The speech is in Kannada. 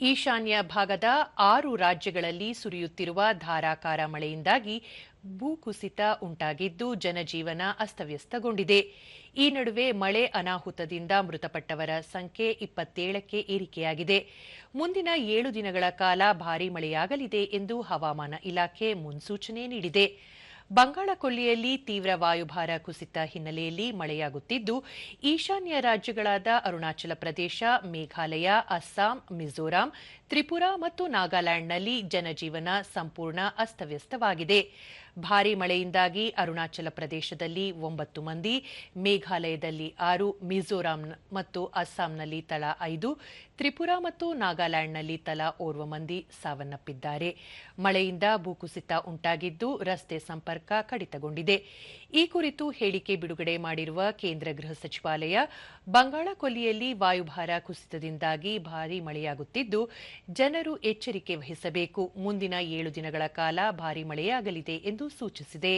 ಈಶಾನ್ಯ ಭಾಗದ ಆರು ರಾಜ್ಯಗಳಲ್ಲಿ ಸುರಿಯುತ್ತಿರುವ ಧಾರಾಕಾರ ಮಳೆಯಿಂದಾಗಿ ಭೂಕುಸಿತ ಉಂಟಾಗಿದ್ದು ಜನಜೀವನ ಅಸ್ತವ್ಯಸ್ತಗೊಂಡಿದೆ. ಈ ನಡುವೆ ಮಳೆ ಅನಾಹುತದಿಂದ ಮೃತಪಟ್ಟವರ ಸಂಖ್ಯೆ ಇಪ್ಪತ್ತೇಳಕ್ಕೆ ಏರಿಕೆಯಾಗಿದೆ. ಮುಂದಿನ ಏಳು ದಿನಗಳ ಕಾಲ ಭಾರೀ ಮಳೆಯಾಗಲಿದೆ ಎಂದು ಹವಾಮಾನ ಇಲಾಖೆ ಮುನ್ಸೂಚನೆ ನೀಡಿದೆ. ಬಂಗಾಳ ಕೊಲ್ಲಿಯಲ್ಲಿ ತೀವ್ರ ವಾಯುಭಾರ ಕುಸಿತ ಹಿನ್ನೆಲೆಯಲ್ಲಿ ಮಳೆಯಾಗುತ್ತಿದ್ದು, ಈಶಾನ್ಯ ರಾಜ್ಯಗಳಾದ ಅರುಣಾಚಲ ಪ್ರದೇಶ, ಮೇಘಾಲಯ, ಅಸ್ಸಾಂ, ಮಿಜೋರಾಂ, ತ್ರಿಪುರಾ ಮತ್ತು ನಾಗಾಲ್ಯಾಂಡ್ನಲ್ಲಿ ಜನಜೀವನ ಸಂಪೂರ್ಣ ಅಸ್ತವ್ಯಸ್ತವಾಗಿದೆ. ಭಾರೀ ಮಳೆಯಿಂದಾಗಿ ಅರುಣಾಚಲ ಪ್ರದೇಶದಲ್ಲಿ ಒಂಬತ್ತು ಮಂದಿ, ಮೇಘಾಲಯದಲ್ಲಿ ಆರು, ಮಿಜೋರಾಂ ಮತ್ತು ಅಸ್ಸಾಂನಲ್ಲಿ ತಲಾ ಐದು, ತ್ರಿಪುರಾ ಮತ್ತು ನಾಗಾಲ್ಯಾಂಡ್ನಲ್ಲಿ ತಲಾ ಓರ್ವ ಮಂದಿ ಸಾವನ್ನಪ್ಪಿದ್ದಾರೆ. ಮಳೆಯಿಂದ ಭೂಕುಸಿತ ಉಂಟಾಗಿದ್ದು, ರಸ್ತೆ ಸಂಪರ್ಕ ಕಡಿತಗೊಂಡಿದೆ. ಈ ಕುರಿತು ಹೇಳಿಕೆ ಬಿಡುಗಡೆ ಮಾಡಿರುವ ಕೇಂದ್ರ ಗೃಹ ಸಚಿವಾಲಯ, ಬಂಗಾಳ ಕೊಲ್ಲಿಯಲ್ಲಿ ವಾಯುಭಾರ ಕುಸಿತದಿಂದಾಗಿ ಭಾರೀ ಮಳೆಯಾಗುತ್ತಿದ್ದು, ಜನರು ಎಚ್ಚರಿಕೆ ವಹಿಸಬೇಕು. ಮುಂದಿನ ಏಳು ದಿನಗಳ ಕಾಲ ಭಾರೀ ಮಳೆಯಾಗಲಿದೆ ಎಂದು ಸೂಚಿಸಿದೆ.